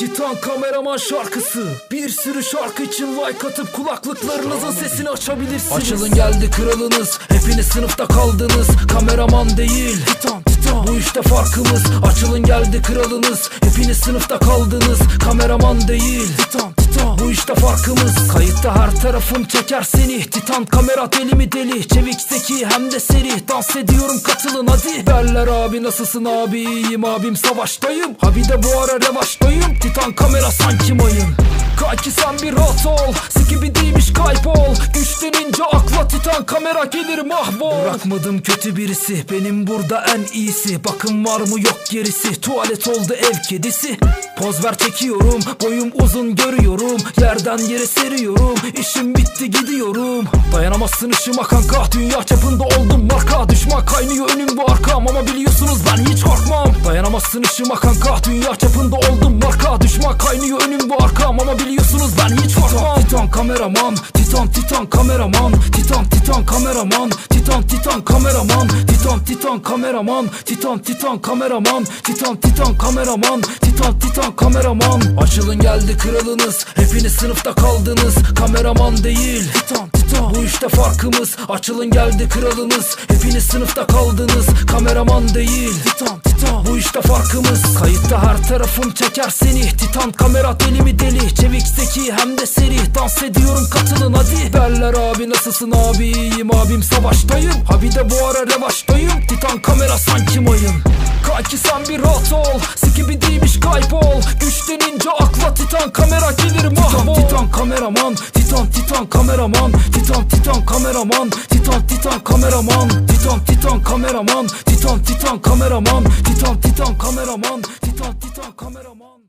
Titan kameraman şarkısı. Bir sürü şarkı için like atıp kulaklıklarınızın sesini açabilirsiniz. Açılın geldi kralınız. Hepiniz sınıfta kaldınız. Kameraman değil. Titan Titan. Bu işte farkımız. Açılın geldi kralınız. Hepiniz sınıfta kaldınız. Kameraman değil. Titan Titan Bu işte farkımız. Kayıtta her tarafım çeker seni. Titan kamera deli mi deli? Çevik zeki hem de seri. Dans ediyorum katılın hadi. Derler abi nasılsın abi? İyiyim abim savaştayım. Ha bir de bu ara revaçtayım. Titan kamera sanki mayın. Kanki sen bir rahat ol. Sikibi değilmiş kaybol Güçlenince titan kamera gelir mahvol. Bırakmadım kötü birisi Benim burada en iyisi. Bakın var mı yok gerisi Tuvalet oldu ev kedisi. Poz ver çekiyorum Boyum uzun görüyorum. Yerden yere seriyorum İşim bitti gidiyorum. Dayanamazsın ışıma kanka Dünya çapında oldum marka. Düşman kaynıyor önüm bu arkam Ama biliyorsunuz ben hiç korkmam. Dayanamazsın ışıma kanka Dünya çapında oldum marka. Düşman kaynıyor önüm bu arkam Ama biliyorsunuz ben hiç Kameraman Titan titan kameraman Titan titan kameraman Titan titan kameraman Titan titan kameraman Titan titan kameraman Titan titan kameraman Titan titan kameraman. Açılın geldi kralınız Hepiniz sınıfta kaldınız Kameraman değil Titan işte farkımız Açılın geldi kralınız. Hepiniz sınıfta kaldınız Kameraman değil. Titan titan. Bu işte farkımız. Kayıtta her tarafım çeker seni. Titan kamera deli mi deli? Çevik zeki hem de seri. Dans ediyorum katılın hadi. Derler abi nasılsın abi? İyiyim abim savaştayım. Ha bir de bu ara revaçtayım. Titan kamera sanki mayın Kanki sen bir rahat ol. Sikibi değilmiş kaybol Güçlenince akla titan kamera gelir mahvol titan kameraman. Titan titan kameraman. Titan titan kameraman. Titan titan kameraman. Titan titan kameraman. Titan titan kameraman. Titan titan kameraman. Titan titan kameraman